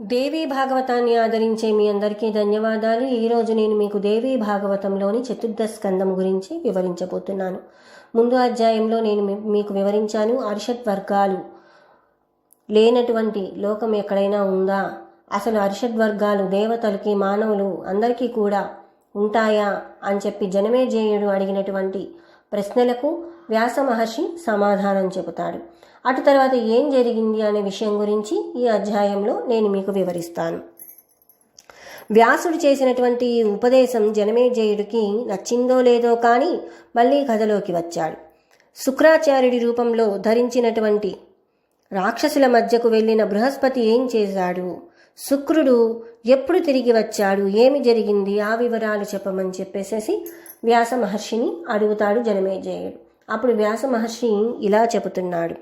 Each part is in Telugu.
దేవీ భాగవతాన్ని ఆదరించే మీ అందరికీ ధన్యవాదాలు. ఈరోజు నేను మీకు దేవీ భాగవతంలోని చతుర్థ స్కందం గురించి వివరించబోతున్నాను. ముందు అధ్యాయంలో నేను మీ- మీకు వివరించాను అరిషత్ వర్గాలు లేనటువంటి లోకం ఎక్కడైనా ఉందా? అసలు అరిషడ్ వర్గాలు దేవతలకి మానవులు అందరికీ కూడా ఉంటాయా? అని చెప్పి జనమేజేయుడు అడిగినటువంటి ప్రశ్నలకు వ్యాస మహర్షి సమాధానం చెబుతాడు. అటు తర్వాత ఏం జరిగింది అనే విషయం గురించి ఈ అధ్యాయంలో నేను మీకు వివరిస్తాను. వ్యాసుడు చేసినటువంటి ఈ ఉపదేశం జనమేజయుడికి నచ్చిందో లేదో కానీ మళ్ళీ కథలోకి వచ్చాడు. శుక్రాచార్యుడి రూపంలో ధరించినటువంటి రాక్షసుల మధ్యకు వెళ్ళిన బృహస్పతి ఏం చేశాడు? శుక్రుడు ఎప్పుడు తిరిగి వచ్చాడు? ఏమి జరిగింది? ఆ వివరాలు చెప్పమని చెప్పేసేసి వ్యాస మహర్షిని అడుగుతాడు జనమేజయుడు. అప్పుడు వ్యాస మహర్షి ఇలా చెబుతున్నాడు.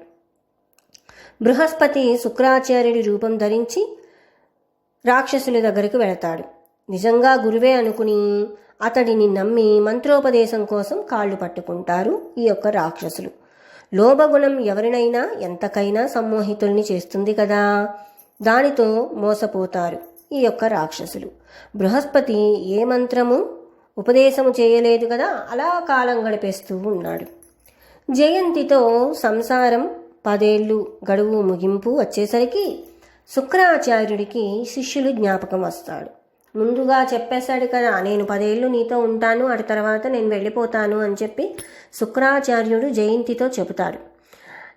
బృహస్పతి శుక్రాచార్యుడి రూపం ధరించి రాక్షసుల దగ్గరికి వెళతాడు. నిజంగా గురువే అనుకుని అతడిని నమ్మి మంత్రోపదేశం కోసం కాళ్ళు పట్టుకుంటారు ఈ యొక్క రాక్షసులు. లోభగుణం ఎవరినైనా ఎంతకైనా సమ్మోహితుల్ని చేస్తుంది కదా. దానితో మోసపోతారు ఈ యొక్క రాక్షసులు. బృహస్పతి ఏ మంత్రము? ఉపదేశము చేయలేదు కదా అలా కాలం గడిపేస్తూ ఉన్నాడు. జయంతితో సంసారం పదేళ్ళు గడువు ముగింపు వచ్చేసరికి శుక్రాచార్యుడికి శిష్యులు జ్ఞాపకం వస్తాడు. ముందుగా చెప్పేశాడు కదా నేను పదేళ్ళు నీతో ఉంటాను అటు తర్వాత నేను వెళ్ళిపోతాను అని చెప్పి శుక్రాచార్యుడు జయంతితో చెబుతాడు.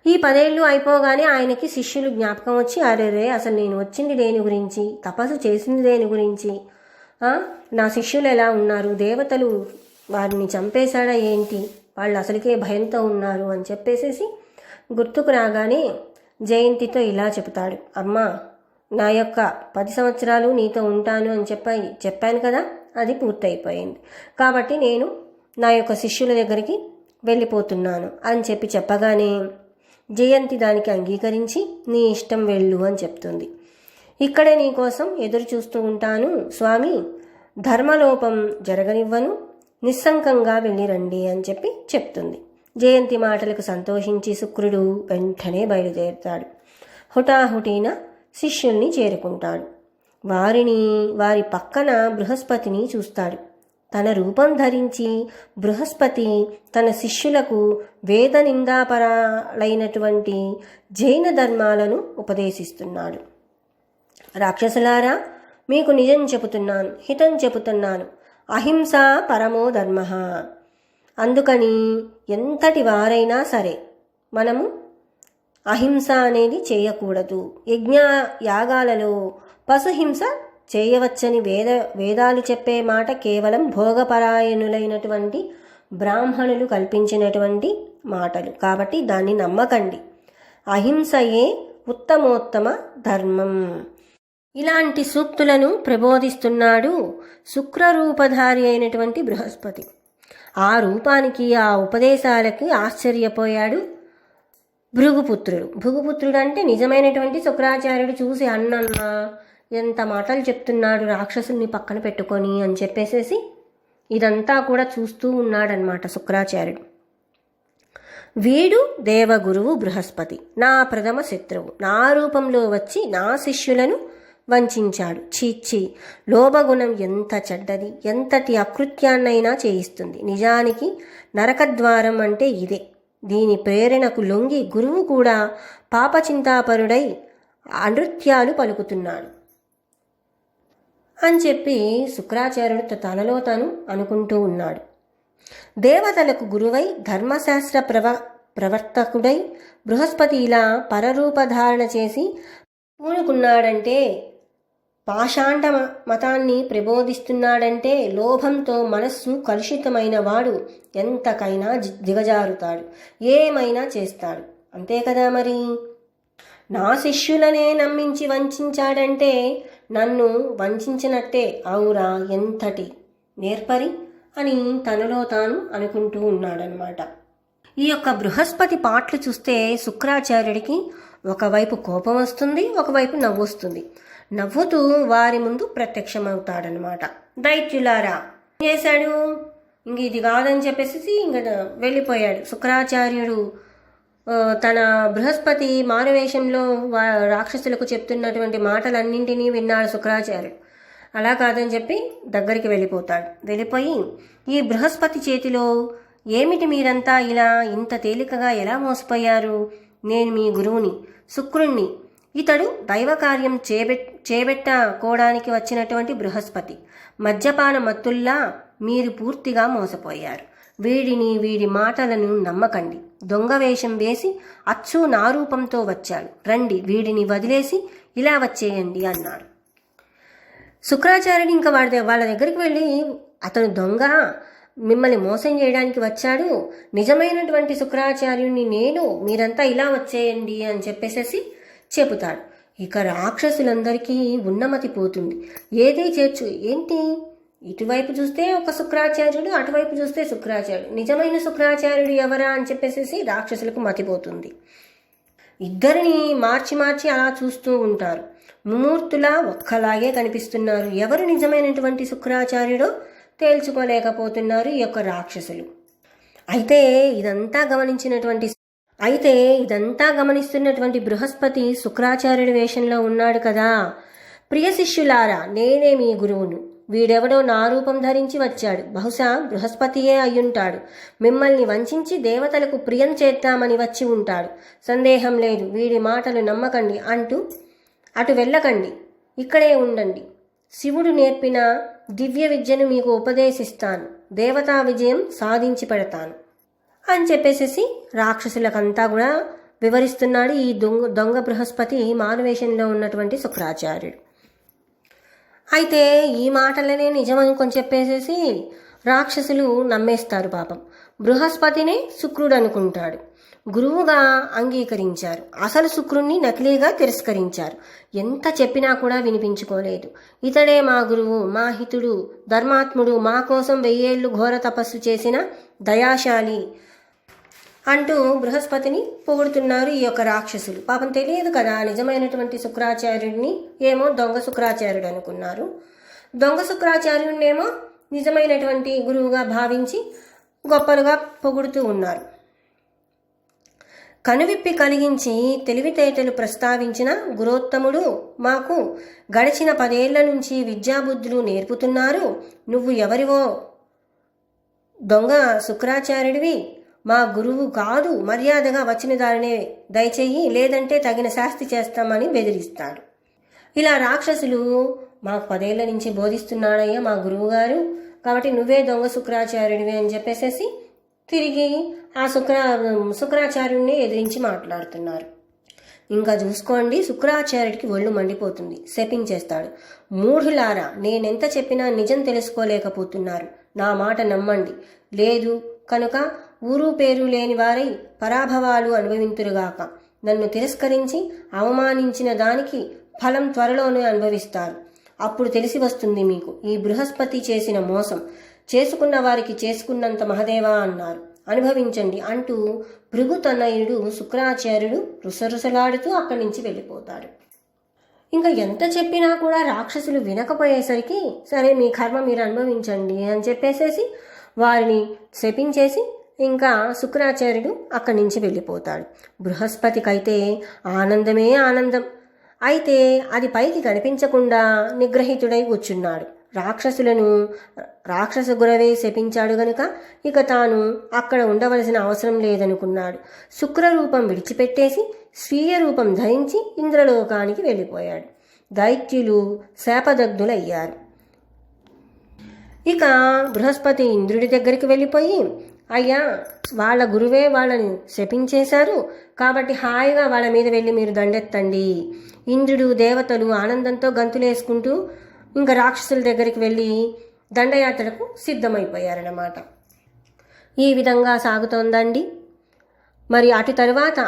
ఈ పదేళ్ళు అయిపోగానే ఆయనకి శిష్యులు జ్ఞాపకం వచ్చి అరేరే అసలు నేను వచ్చింది దేని గురించి తపస్సు చేసింది దేని గురించి నా శిష్యులు ఎలా ఉన్నారు? దేవతలు వారిని చంపేశాడా ఏంటి? వాళ్ళు అసలుకే భయంతో ఉన్నారు అని చెప్పేసేసి గుర్తుకు రాగానే జయంతితో ఇలా చెబుతాడు. అమ్మా నా యొక్క పది సంవత్సరాలు నీతో ఉంటాను అని చెప్ప చెప్పాను కదా? అది పూర్తయిపోయింది. కాబట్టి నేను నా యొక్క శిష్యుల దగ్గరికి వెళ్ళిపోతున్నాను అని చెప్పి చెప్పగానే జయంతి దానికి అంగీకరించి నీ ఇష్టం వెళ్ళు అని చెప్తుంది. ఇక్కడే నీ కోసం ఎదురు చూస్తూ ఉంటాను స్వామి. ధర్మలోపం జరగనివ్వను నిస్సంకంగా వెళ్ళిరండి అని చెప్పి చెప్తుంది. జయంతి మాటలకు సంతోషించి శుక్రుడు వెంటనే బయలుదేరుతాడు. హుటాహుటీన శిష్యుల్ని చేరుకుంటాడు. వారిని వారి పక్కన బృహస్పతిని చూస్తాడు. తన రూపం ధరించి బృహస్పతి తన శిష్యులకు వేద నిందాపరాలైనటువంటి జైన ధర్మాలను ఉపదేశిస్తున్నాడు. రాక్షసులారా మీకు నిజం చెబుతున్నాను హితం చెబుతున్నాను. అహింస పరమో ధర్మ. అందుకని ఎంతటి వారైనా సరే మనము అహింస అనేది చేయకూడదు. యజ్ఞ యాగాలలో పశుహింస చేయవచ్చని వేద వేదాలు చెప్పే మాట కేవలం భోగపరాయణులైనటువంటి బ్రాహ్మణులు కల్పించినటువంటి మాటలు. కాబట్టి దాన్ని నమ్మకండి. అహింసయే ఉత్తమోత్తమ ధర్మం. ఇలాంటి సూక్తులను ప్రబోధిస్తున్నాడు శుక్రరూపధారి అయినటువంటి బృహస్పతి. ఆ రూపానికి ఆ ఉపదేశాలకి ఆశ్చర్యపోయాడు భృగుపుత్రుడు. భృగుపుత్రుడు అంటే నిజమైనటువంటి శుక్రాచార్యుడు చూసి అన్నన్న ఎంత మాటలు చెప్తున్నాడు రాక్షసుల్ని పక్కన పెట్టుకొని అని చెప్పేసేసి ఇదంతా కూడా చూస్తూ ఉన్నాడనమాట శుక్రాచార్యుడు. వీడు దేవగురువు బృహస్పతి. నా ప్రథమ శత్రువు. నా రూపంలో వచ్చి నా శిష్యులను వంచాడు. చీచ్చి లోభగుణం ఎంత చెడ్డది ఎంతటి అకృత్యాన్నైనా చేయిస్తుంది. నిజానికి నరకద్వారం అంటే ఇదే. దీని ప్రేరణకు లొంగి గురువు కూడా పాపచింతాపరుడై అనృత్యాలు పలుకుతున్నాడు. అని చెప్పి శుక్రాచార్యుడు తనలో తాను అనుకుంటూ ఉన్నాడు. దేవతలకు గురువై ధర్మశాస్త్ర ప్రవ ప్రవర్తకుడై బృహస్పతి ఇలా పరరూపధారణ చేసి పూనుకున్నాడంటే పాషాండ మ- మతాన్ని ప్రబోధిస్తున్నాడంటే లోభంతో మనస్సు కలుషితమైన వాడు ఎంతకైనా దిగజారుతాడు. ఏమైనా చేస్తాడు. అంతే కదా మరి? నా శిష్యులనే నమ్మించి వంచాడంటే నన్ను వంచినట్టే అవురా ఎంతటి నేర్పరి అని తనలో తాను అనుకుంటూ ఉన్నాడనమాట ఈ యొక్క బృహస్పతి పాటలు చూస్తే శుక్రాచార్యుడికి ఒకవైపు కోపం వస్తుంది ఒకవైపు నవ్వు వస్తుంది నవ్వుతూ వారి ముందు ప్రత్యక్షమవుతాడనమాట దైత్యులారా ఏం చేశాడు? ఇంక ఇది కాదని చెప్పేసి ఇంక వెళ్ళిపోయాడు. శుక్రాచార్యుడు తన బృహస్పతి మారువేషంలో వా రాక్షసులకు చెప్తున్నటువంటి మాటలన్నింటినీ విన్నాడు శుక్రాచార్యుడు. అలా కాదని చెప్పి దగ్గరికి వెళ్ళిపోతాడు. వెళ్ళిపోయి ఈ బృహస్పతి చేతిలో ఏమిటి మీరంతా ఇలా ఇంత తేలికగా ఎలా మోసపోయారు? నేను మీ గురువుని శుక్రుణ్ణి ఇతడు దైవకార్యం చేబెట్ చేబెట్టుకోవడానికి వచ్చినటువంటి బృహస్పతి. మద్యపాన మత్తుల్లా మీరు పూర్తిగా మోసపోయారు. వీడిని వీడి మాటలను నమ్మకండి. దొంగ వేషం వేసి అచ్చు నారూపంతో వచ్చాడు. రండి వీడిని వదిలేసి ఇలా వచ్చేయండి అన్నాడు శుక్రాచార్యుడు ఇంకా వాడి వాళ్ళ దగ్గరికి వెళ్ళి అతను దొంగ మిమ్మల్ని మోసం చేయడానికి వచ్చాడు. నిజమైనటువంటి శుక్రాచార్యుని నేను మీరంతా ఇలా వచ్చేయండి అని చెప్పేసేసి చెబుతాడు. ఇక రాక్షసులందరికీ ఉన్నమతి పోతుంది. ఏది చేర్చు ఏంటి? ఇటువైపు చూస్తే ఒక శుక్రాచార్యుడు అటువైపు చూస్తే శుక్రాచార్యుడు. నిజమైన శుక్రాచార్యుడు ఎవరా అని చెప్పేసేసి రాక్షసులకు మతిపోతుంది ఇద్దరిని మార్చి మార్చి అలా చూస్తూ ఉంటారు. ముమూర్తులా ఒక్కలాగే కనిపిస్తున్నారు. ఎవరు నిజమైనటువంటి శుక్రాచార్యుడో తేల్చుకోలేకపోతున్నారు ఈ యొక్క రాక్షసులు. అయితే ఇదంతా గమనించినటువంటి అయితే ఇదంతా గమనిస్తున్నటువంటి బృహస్పతి శుక్రాచార్యుడి వేషంలో ఉన్నాడు కదా. ప్రియ శిష్యులారా నేనే మీ గురువును. వీడెవడో నా రూపం ధరించి వచ్చాడు. బహుశా బృహస్పతియే అయ్యుంటాడు. మిమ్మల్ని వంచించి దేవతలకు ప్రియం చేద్దామని వచ్చి ఉంటాడు. సందేహం లేదు. వీడి మాటలు నమ్మకండి అంటూ అటు వెళ్ళకండి. ఇక్కడే ఉండండి. శివుడు నేర్పిన దివ్య విద్యను మీకు ఉపదేశిస్తాను. దేవతా విజయం సాధించి పెడతాను. అని చెప్పేసేసి రాక్షసులకంతా కూడా వివరిస్తున్నాడు ఈ దొంగ దొంగ బృహస్పతి మానవేషంలో ఉన్నటువంటి శుక్రాచార్యుడు. అయితే ఈ మాటలనే నిజమనుకొని చెప్పేసేసి రాక్షసులు నమ్మేస్తారు పాపం. బృహస్పతినే శుక్రుడు అనుకుంటాడు. గురువుగా అంగీకరించారు. అసలు శుక్రుణ్ణి నకిలీగా తిరస్కరించారు. ఎంత చెప్పినా కూడా వినిపించుకోలేదు. ఇతడే మా గురువు మా హితుడు ధర్మాత్ముడు మా కోసం వెయ్యేళ్ళు ఘోర తపస్సు చేసిన దయాశాలి అంటూ బృహస్పతిని పొగుడుతున్నారు ఈ యొక్క రాక్షసులు. పాపం తెలియదు కదా నిజమైనటువంటి శుక్రాచార్యుడిని ఏమో దొంగ శుక్రాచార్యుడు అనుకున్నారు. దొంగ శుక్రాచార్యుడినేమో నిజమైనటువంటి గురువుగా భావించి గొప్పలుగా పొగుడుతూ ఉన్నారు. కనువిప్పి కలిగించి తెలివితేటలు ప్రస్తావించిన గురోత్తముడు మాకు గడిచిన పదేళ్ళ నుంచి విద్యాబుద్ధులు నేర్పుతున్నారు. నువ్వు ఎవరివో? దొంగ శుక్రాచార్యుడివి. మా గురువు కాదు మర్యాదగా వచ్చిన దారినే దయచేయి లేదంటే తగిన శాస్తి చేస్తామని బెదిరిస్తాడు. ఇలా రాక్షసులు మాకు పదేళ్ళ నుంచి బోధిస్తున్నాడయ్యా మా గురువు గారు కాబట్టి నువ్వే దొంగ శుక్రాచార్యుడివి అని చెప్పేసేసి తిరిగి ఆ శుక్ర శుక్రాచార్యుడిని ఎదిరించి మాట్లాడుతున్నారు. ఇంకా చూసుకోండి శుక్రాచార్యుడికి ఒళ్ళు మండిపోతుంది శపించేస్తాడు. మూఢులారా నేనెంత చెప్పినా నిజం తెలుసుకోలేకపోతున్నారు. నా మాట నమ్మండి. లేదు కనుక ఊరు పేరు లేని వారై పరాభవాలు అనుభవింతురుగాక. నన్ను తిరస్కరించి అవమానించిన దానికి ఫలం త్వరలోనే అనుభవిస్తారు. అప్పుడు తెలిసి వస్తుంది మీకు ఈ బృహస్పతి చేసిన మోసం. చేసుకున్న వారికి చేసుకున్నంత మహదేవా అన్నారు. అనుభవించండి అంటూ భృగు తనయుడు శుక్రాచార్యుడు రుసరుసలాడుతూ అక్కడి నుంచి వెళ్ళిపోతాడు. ఇంకా ఎంత చెప్పినా కూడా రాక్షసులు వినకపోయేసరికి సరే మీ కర్మ మీరు అనుభవించండి అని చెప్పేసేసి వారిని శపించేసి ఇంకా శుక్రాచార్యుడు అక్కడి నుంచి వెళ్ళిపోతాడు. బృహస్పతికైతే ఆనందమే ఆనందం. అయితే అది పైకి కనిపించకుండా నిగ్రహితుడై కూర్చున్నాడు. రాక్షసులను రాక్షస గురవే శపించాడు గనుక ఇక తాను అక్కడ ఉండవలసిన అవసరం లేదనుకున్నాడు. శుక్రరూపం విడిచిపెట్టేసి స్వీయ రూపం ధరించి ఇంద్రలోకానికి వెళ్ళిపోయాడు. దైత్యులు శాపదగ్ధులయ్యారు. ఇక బృహస్పతి ఇంద్రుడి దగ్గరికి వెళ్ళిపోయి అయ్యా వాళ్ళ గురువే వాళ్ళని శపించేశారు. కాబట్టి హాయిగా వాళ్ళ మీద వెళ్ళి మీరు దండెత్తండి. ఇంద్రుడు దేవతలు ఆనందంతో గంతులేసుకుంటూ ఇంకా రాక్షసుల దగ్గరికి వెళ్ళి దండయాత్రకు సిద్ధమైపోయారన్నమాట. ఈ విధంగా సాగుతోందండి. మరి అటు తరువాత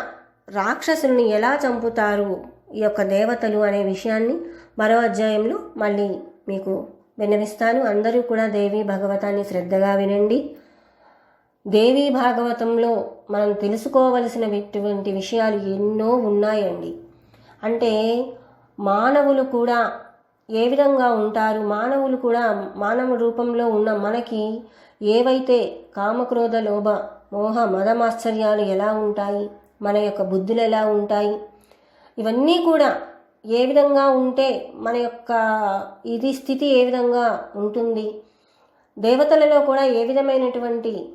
రాక్షసుల్ని ఎలా చంపుతారు? ఈ యొక్క దేవతలు అనే విషయాన్ని మరో అధ్యాయంలో మళ్ళీ మీకు విన్నవిస్తాను. అందరూ కూడా దేవి భగవతాన్ని శ్రద్ధగా వినండి. దేవీ భాగవతంలో మనం తెలుసుకోవలసినటువంటి విషయాలు ఎన్నో ఉన్నాయండి. అంటే మానవులు కూడా ఏ విధంగా ఉంటారు? మానవులు కూడా మానవ రూపంలో ఉన్న మనకి ఏవైతే కామక్రోధ లోభ మోహ మదమాశ్చర్యాలు ఎలా ఉంటాయి? మన యొక్క బుద్ధులు ఎలా ఉంటాయి? ఇవన్నీ కూడా ఏ విధంగా ఉంటే మన యొక్క ఇది స్థితి ఏ విధంగా ఉంటుంది? దేవతలలో కూడా ఏ విధమైనటువంటి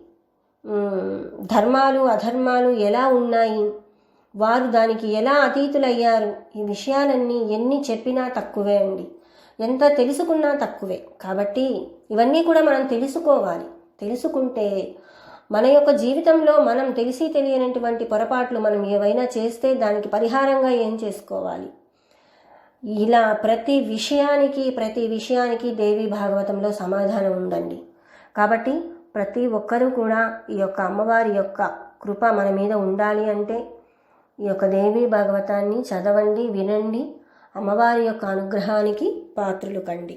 ధర్మాలు అధర్మాలు ఎలా ఉన్నాయి? వారు దానికి ఎలా అతీతులయ్యారు? ఈ విషయాలన్నీ ఎన్ని చెప్పినా తక్కువే అండి. ఎంత తెలుసుకున్నా తక్కువే. కాబట్టి ఇవన్నీ కూడా మనం తెలుసుకోవాలి. తెలుసుకుంటే మన యొక్క జీవితంలో మనం తెలిసి తెలియనటువంటి పొరపాట్లు మనం ఏవైనా చేస్తే దానికి పరిహారంగా ఏం చేసుకోవాలి? ఇలా ప్రతి విషయానికి ప్రతి విషయానికి దేవి భాగవతంలో సమాధానం ఉందండి. కాబట్టి ప్రతి ఒక్కరూ కూడా ఈ యొక్క అమ్మవారి యొక్క కృప మన మీద ఉండాలి అంటే ఈ యొక్క దేవి భాగవతాన్ని చదవండి వినండి అమ్మవారి యొక్క అనుగ్రహానికి పాత్రలు కండి.